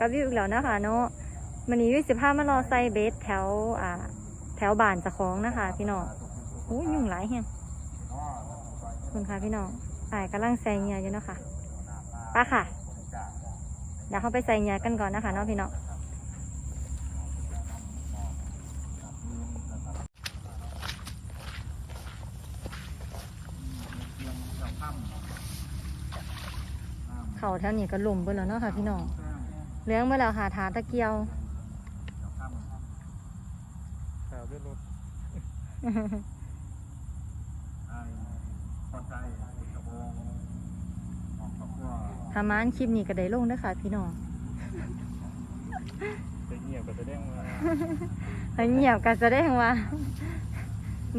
กับวิวอีกแล้วนะคะเนาะวันนี้วิวสิพามารอไซเบสแถวอ่า แถวบ้านจะคล้องนะคะ พี่น้องโอ้ยุ่งหลายแฮงขอบคุณค่ะพี่น้องอ่ายกำลังใส่เงียอยู่เนาะคะป้าค่ะ เดี๋ยวเขาไปใส่เงียกันก่อนนะคะเนาะพี่น้องเขาแถวนี้ก็ลุ่มเบิ่แล้วเนาะค่ะพี่น้อง เลี้ยงเมื่อแล้วหาทาตะเกียวข่าวด้วยรถพอใจกระโปรงมองครอบครัวทามานคลิปนี้ก็ได้ลงเด้อค่ะพี่น้องไปเงียบก็จะได้มาให้เงียบกันแสดงว่า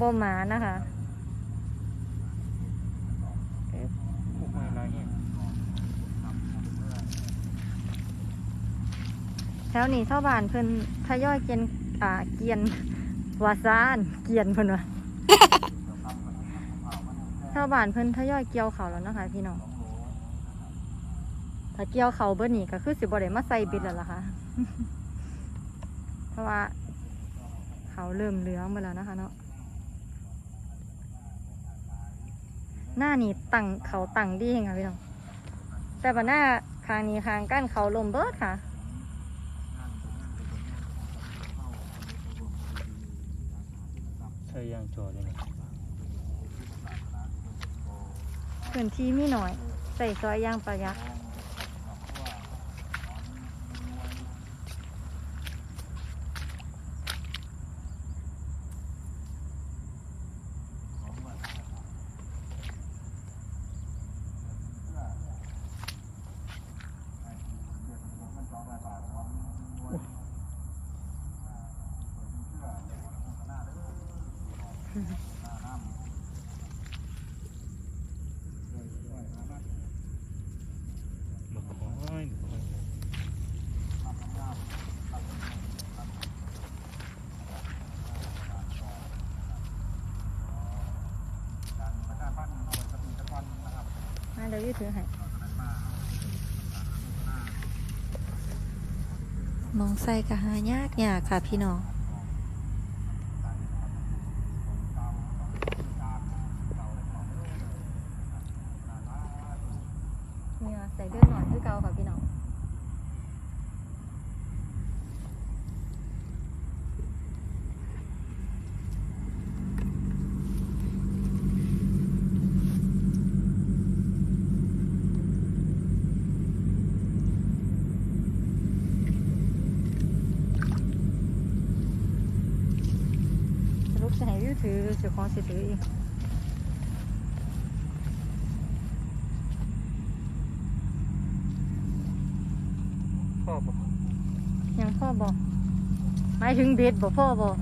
บ่หมานะคะ พวกมาลายเงี้ย แถวนี้ชาวบ้านเพิ่นทยอยเกียนอ่าเกียนวาซานเกียนเพิ่นว่าชาวบ้านเพิ่นทยอยเกี่ยวเขาวแล้วนะคะพี่น้องถ้าเกี่ยวเขาวเบิดนี่ก็คือสิบ่ได้มาใส่บิดแล้วล่ะค่ะ เพราะว่าเขาเริ่มเหลืองไปแล้วนะคะเนาะหน้านี่ตั้งเขาตั้งดีค่ะพี่น้องแต่ว่าหน้าคางนี้คางกั้นเขาลมเบิดค่ะ ใช่ ย่างจอด้วยนะพื้นที่มีหน่อย ใส่ซอยย่างประหยัดบักคอยบักคอย มาเดี๋ยวยืดถือให้มองใส่กะหายากยากค่ะพี่น้อง เนี่ยใส่เลือดหน่อยคือเกาค่ะพี่น้อง สรุปจะให้วิวถื อเจ้าของสิถือเองพ่อบอกยังพ่อบอกหมายถึงเบ็ดบอกพ่อบอก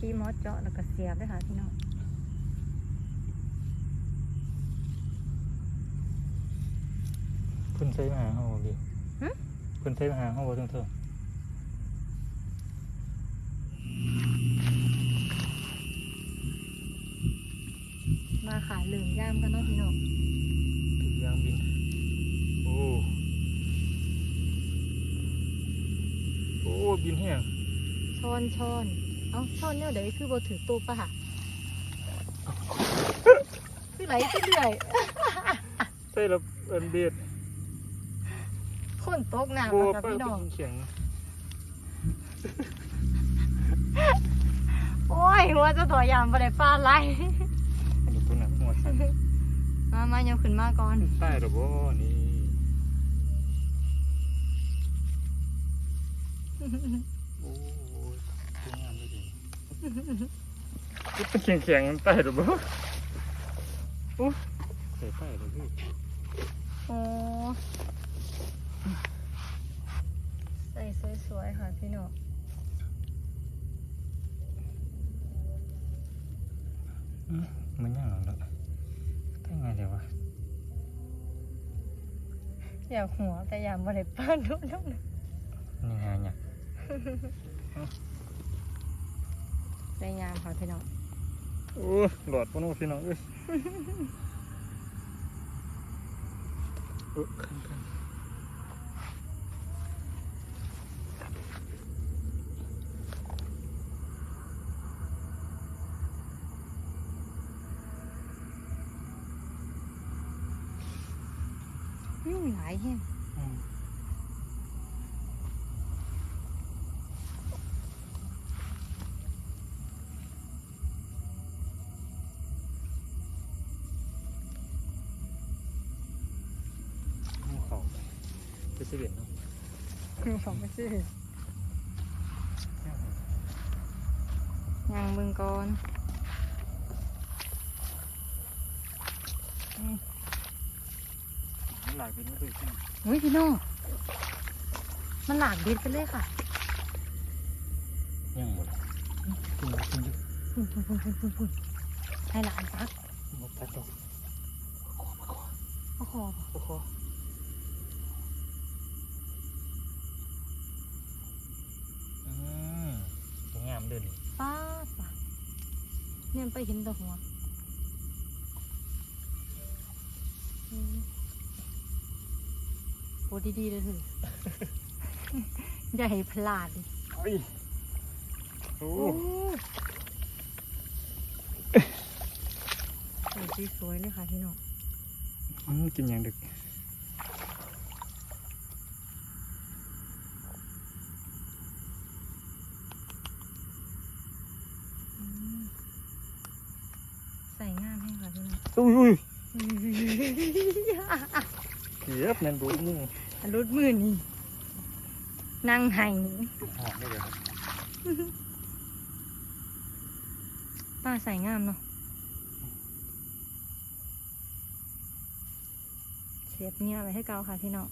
หาที่มอดเจาะแล้วก็เสียบด้วยค่ะพี่น้องเพิ่นใช้มาหาเขาบ่พี่หึเพิ่นใช้มาหาเขาบ่เทิงเทิงมาขายเหลืองย่ามกันเนาะพี่น้องถือยางบิน โอ้โอ้บินแห้งช้อนช้อน เอ้าช้อนเนี่ยเดี๋ยวคือโบถือตัวปะค่ะคือไหลขึ้นเรื่อยใช่แล้วเอินเบียดคนตกน้ำโอ้มากับไปพี่น้องเขียงโอ้ยหัวเจะตัวยามไปได้ปลาไหลอันนี้ตัวหนักหัวสั่นมามายังขึ้นมาก่อนใช่หรอบ่นี่โอ้ยสวยงามเลยดิ เป็นแข็งแข็งๆใต้หรือบ่โอ้ใส่ใต้เลยพี่โอ้สวยๆค่ะพี่หน้องอืมมันย่างหรอกตั้งไงเดี๋ยววะอยากหัวแต่อยากบ่ได้ป้าดูน้ำหนักนี่ไงเนี่ย ได้ยามค่ะพี่น้องโอ้หลอดปนโอ้พี่น้องเอ้ยเออข้างยุ่งหลายแฮงๆอืมงู ของไม่ซื้ยังบึงก่อนมันหลายเป็นไม่เคยขึ้นเฮ้ยพี่น้องมันหลากเบ็ดไปเลยค่ะยังหมดกินอยู่กินอยู่พุ่นพุ่นพุ่นพุ่นพุ่นพุ่นให้หลานพักหมดตัดดอกเอาคอบ่โอ้โหอื เนี่ยมันไปเห็นแตัวหัวอืมโอ้ดีๆเลยเถอะอย่าให้พลาดดิเฮ้ยโอ้โอ้โหสีสวยเลยค่ะพี่น้องอืมกินอย่างดึก อืมใส่งามให้ค่ะพี่น้อง อุ้ยอุ้ย อุ้ย เกียบนั่นดูมึงอันรุดมือนี่นั่งไห้หอมได้เลยครับป้าใส่งามเนาะเสียบเงี้ยไว้ให้เกาค่ะพี่น้อง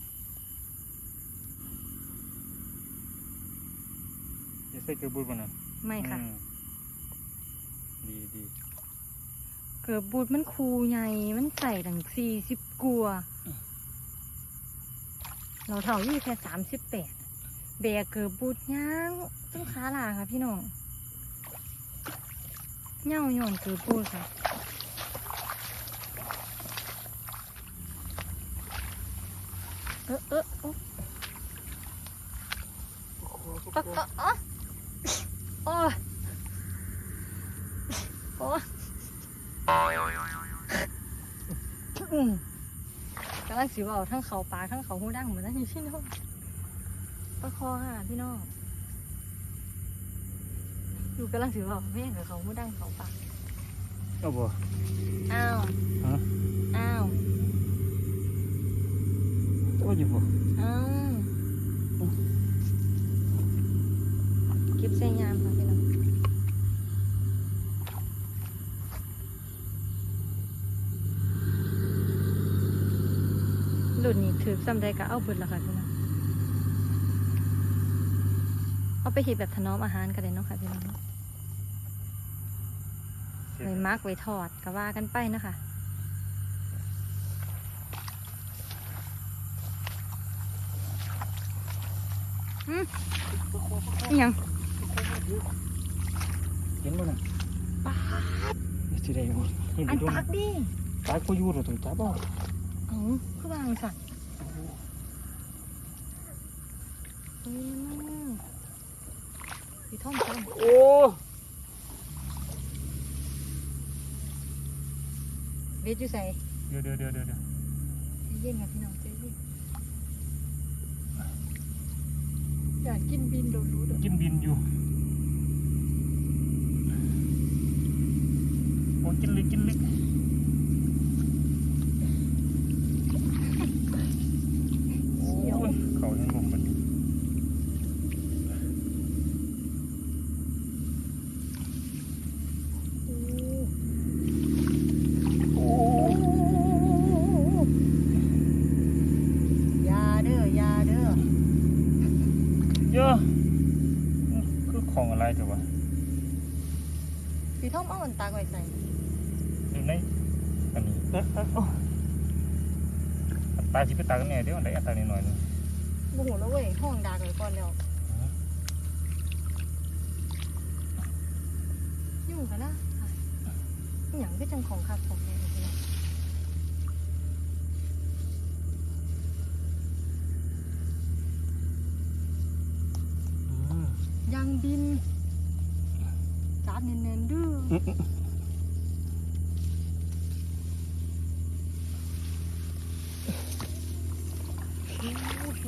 จะใส่เกลือบูดป่ะนะไม่ค่ะอืมดีดีเกือบบูดมันคูใหญ่มันใส่ถึงสี่สิบกัวา เราเท่ายู่แค่สามสิบแปดแบกเกือบบูดย่างต้องขาลาค่ะพี่น้องเง่าหย่อนเกือบบูดค่ะเออเออเออเออเออเออโอ้โอ้ยอืม กำลังสิเว่าทั้งเขาปลาทั้งเขาหูดังเหมือนนั่นนี่พี่น้องประคอค่ะพี่น้องอยู่กำลังสิเว่าแม่งกับเขาหูดังเขาปลาเอาบ่อ้าวฮะอ้าวโอ้ยบ่อ้าวเก็บใส่ยามค่ะ พี่น้องหลุดนี่ถือซ้ำใดก็เอาเบิดละค่ะพี่น้องเอาไปเห็ดแบบถนอมอาหารกันเลยเนาะค่ะพี่น้องไว้มักไว้ทอดก็ว่ากันไปนะคะอืมอิหยังเห็นบ่น่ะปาดนี่สิได้บ่นี่อันดูปักดิ ตายกูอยู่เราต้องจับเอา เอ้าคือวางสัตว์เฮ้ยมึงพี่ท่อมท่อมโอ้เวทอยู่ใส่เดี๋ยวเดี๋ยวเดี๋ยวเดี๋ยวใจเย็นค่ะพี่น้องใจเย็นอยากกินบินโดนรู้เด้อกินบินอยู่โอ้กินลึกกินลึก ยาเด้อยาเด้อเยเยอะคือของอะไรเถอะวะพี่ท่อมเอาอันตาไว้ใส่อยู่ในอันนี้เอ๊ะเอ๊ะโอ้อัตราที่ไปตากันแน่เดี๋ยวอันใดอัตราหน่อยๆนึงบ่หูแล้วเว้ยห้องดาไว้ก่อนแล้วยุ่งกันนะอหย่างก็จังของคักของแม่พี่น้อง อืม ยังบินจับเน้นๆดื้อโอ้ พี่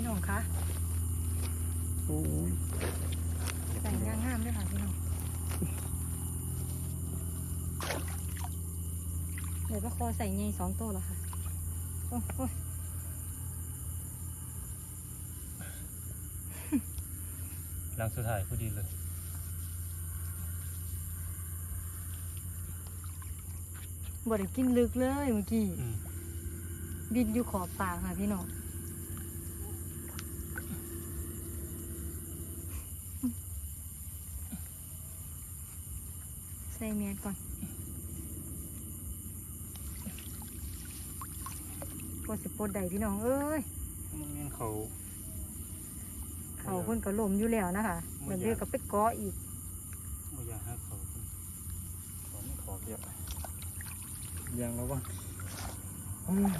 น้องคะโอ้ยใส่ย่างงามด้วยค่ะพี่น้องเดี๋ยวก็คอใส่ไงสองตัวแล้วค่ะโอ้โอ้ยหลังสุดท้ายพอดีเลย บ่ได้กินลึกเลยเมื่อกี้ อืม บินอยู่ขอบปากค่ะพี่น้อง ใส่เมียดก่อนปวดสิปวดใดพี่น้อง เอ้ย มันเงินเขา เขาคนก็ลมอยู่แล้วนะคะเดี๋ยวเรียกก็ไปเกาะอีกไม่อยากให้เขาเขาไม่ขอเยอะ ยังแล้วว่าโอ้ย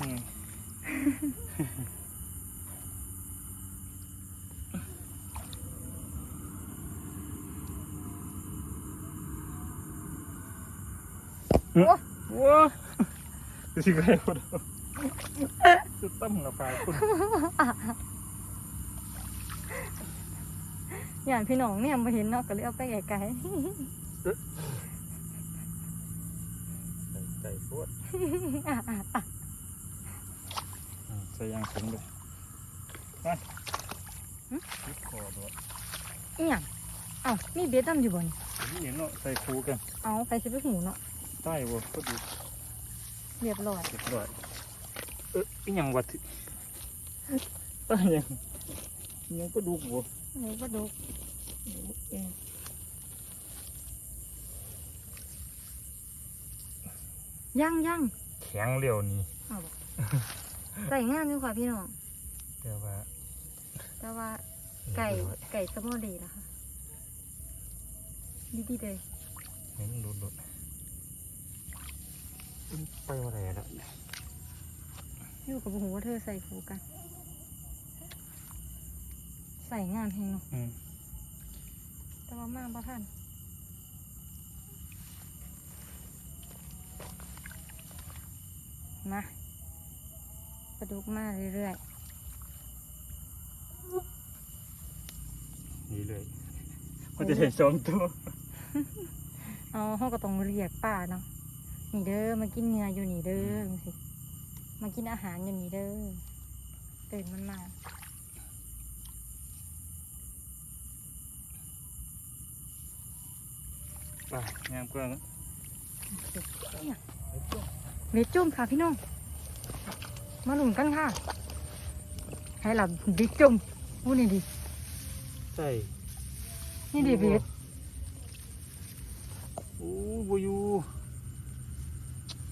โอ้ว้าสิใครคนจะตั้มกับปลาคุณอย่างพี่น้องเนี่ยมาเห็นเนาะก็เลยเอาไปไกลใจใจปวดๆใส่ยางผมเลยไปคิดคอด้วยอีหยังเอ้ามีเบสดำอยู่บนนี่เห็นเนาะใส่คูกัน เอาไปสิไปหูเนาะใต้บ่ก็ดูเรียบร้อยเรียบร้อยเอ๊ะอีหยังวัดใต้ยังอีหยังก็ดูบ่นี่ก็ดู ยังยังแข็งเร็วนี่เอาบ่ใส่งานอยู่ค่ะพี่น้อง แต่ว่าแต่ว่าไก่ไก่สมอดีแล้วค่ะดีๆเลยเห็นหลุดหลุดไปว่าไรแล้วอยู่กับหูว่าเธอใส่ผูกัน ใส่งานให้เนาะอืมแต่ว่ามากประท่าน มาปลาดุกมาเรื่อยนี่เลยมันจะเห็นสองตัวๆเอาเขาก็ต้องเรียกป้าเนาะนี่เด้อมากินเนื้ออยู่นี่เด้อจังสิมากินอาหารอยู่นี่เด้อตื่นมันมาไปงามกว่านะ เวทจุ่มค่ะพี่น้อง มาหลุมกันค่ะ ให้หลับบิ๊กจุ่มพูดนี่ดิใช่นี่ดิเวท โอ้บอยู่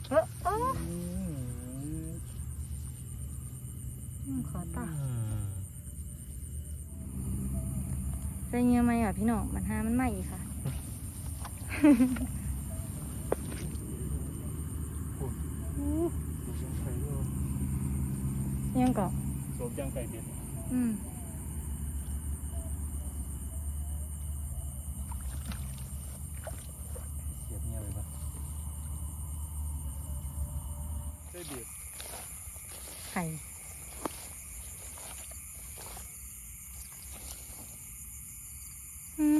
เออเออ อืม อืมขอตา อืม ใส่เงี้ยไหมอะพี่น้อง มันหามันไหมอีกค่ะ อู้ ดูยังไก่ด้วย ยังเกาะ สวมยังไก่เด็ด อืม เสียบเงี้ยเลยปะไก่เด็ด ไข่อืม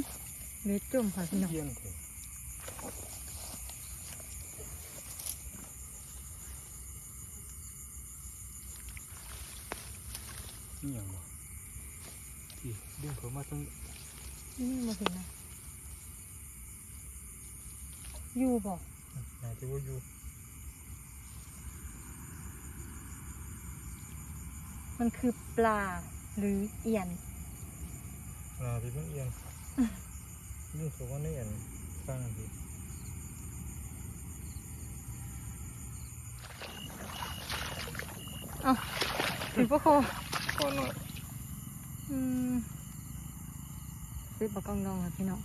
เวทจุ่มค่ะพี่น้องเยี่ยงเถอะนี่ยังบ่ที่เรื่องเขามาตั้งนี่มาเห็นนะอยู่บอกน่าจะว่าอยู่ มันคือปลาหรือเอียนนาที่เพิ่งเอียงนี่คือว่าในอันฟังดีถือพวกโคก่อนหน่อยอืมซื้อปลากองดองค่ะพี่น้อง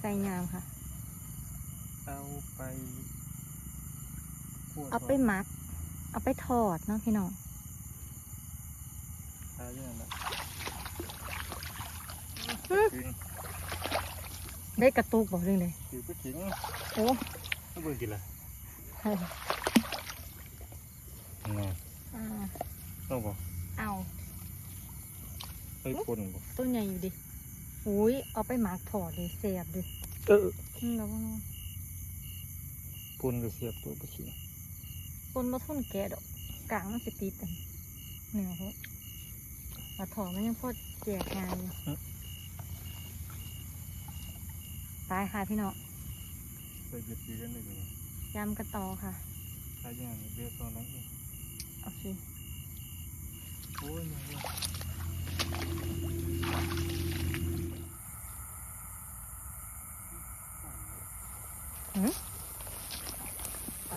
ใส่งามค่ะ เอาไปคั่วเอาไปหมัก เอาไปทอดเนาะพี่น้องทาอย่างนั้นนะอื้อถึงได้กระตุกบอกเรื่องเลยถือไปถึงโอ้ไม่เบิ่งกินละใช่นี่อ่าต้องบอกเอาไปคนบอกต้นใหญ่อยู่ดิอุ้ยเอาไปหมักถอดดิเสียบดิเอออืมแล้วก็นอนคนก็เสียบตัวไปขี้ ต้นมาทุ่นแกะดอกกลางมันจะติดกันเหนือเขามาถอดมันยังพอแจกงานอยู่ตายค่ะพี่น้องไปเบียดตีกันเลยดีกว่ายำกระตอค่ะทาอย่างนี้เบียดตอนนั้นเองโอเคโอ้ยมาเลย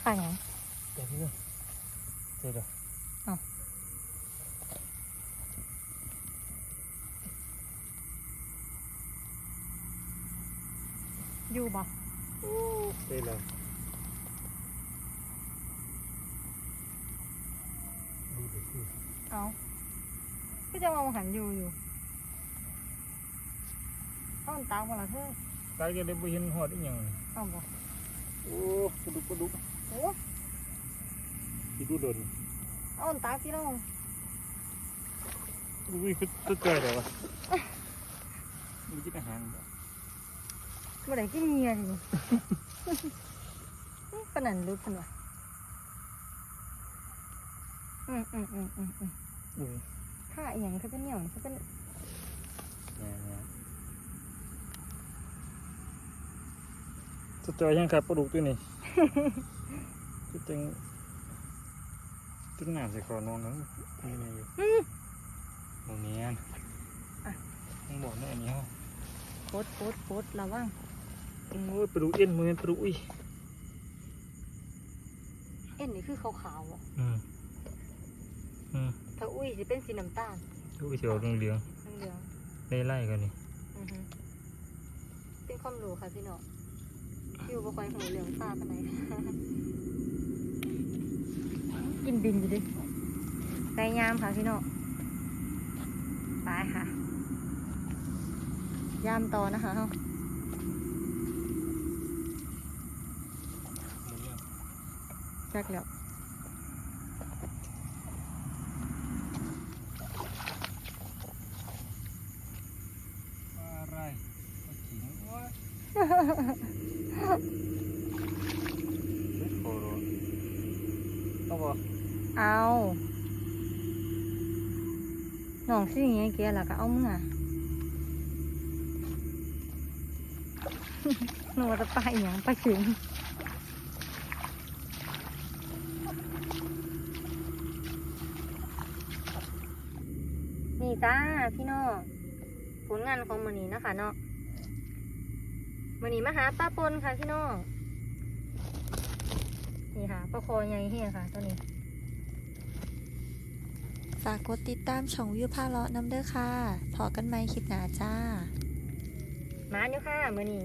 ข้างหยัง เดี๋ยวพี่เดี๋ยวเดี๋ยวอยู่บ่ได้เลยดูดิดูเอาก็จะมองหันอยู่อยู่เอามันตามมาละเธอตายก็ได้ไปเห็นหอดอีกอย่างนี่เอาบ่โอ้กระดุกกระดุกโอ้ที่ดูโดน เอามันตามพี่น้องดูวิคือตัวเจอเดี๋ยววะมีกินอาหารบ่เมื่อไหร่กินเงียดิปานนันรู้ปานวะอืมอืมอืมอืมอืมดูถ้าอหย่างเขาจะเหนียวเขาจะเนี่ยเนี่ยตัวเจอยังครับปลาดุกตัวนี้ตัวจัง ตึ้งหนามใส่คอนอนแล้วนี่ไงอยู่โมเนียนต้องบอกแน่อันนี้เหรอโคตรโคตรโคตรระวังโอ้ยปลาดุกเอ็นมือปลาดุกอุ้ยเอ็นนี่คือขาวๆอะอืมอืมถ้าอุ้ยจะเป็นสีน้ำตาลอุ้ยเสียวเหลืองเหลืองเหลืองๆไล่ไล่ๆกันนี่ๆอือฮึเป็นความรู้ค่ะพี่น้องพี่อยู่บ่ค่อยหูเหลืองฟ้าปานไหน กินบินอยู่ดิใส่ยามค่ะพี่น้องไปค่ะ ยามต่อนะคะเฮาหมุนเนี่ยจักแล้ว อะไรก็ขิงโอ้ยเล็ดโคโรเอาบ่ เอาน้อง ซื้ออย่างเงี้ยเกียร์แล้วก็เอามึงอะหนูว่าจะไปอย่างไปถึงนี่จ้าพี่น้องผลงานของมันนี้นะคะเนาะมันนี้มาหาป้าปนค่ะพี่น้องนี่ค่ะปลาคอใหญ่เฮียค่ะตัวนี้ ฝากกดติดตามช่องวิวพาเลาะน้ำเด้อค่ะพอกันไหมคลิปหน้าจ้า มาอยู่ค่ะ มือนี้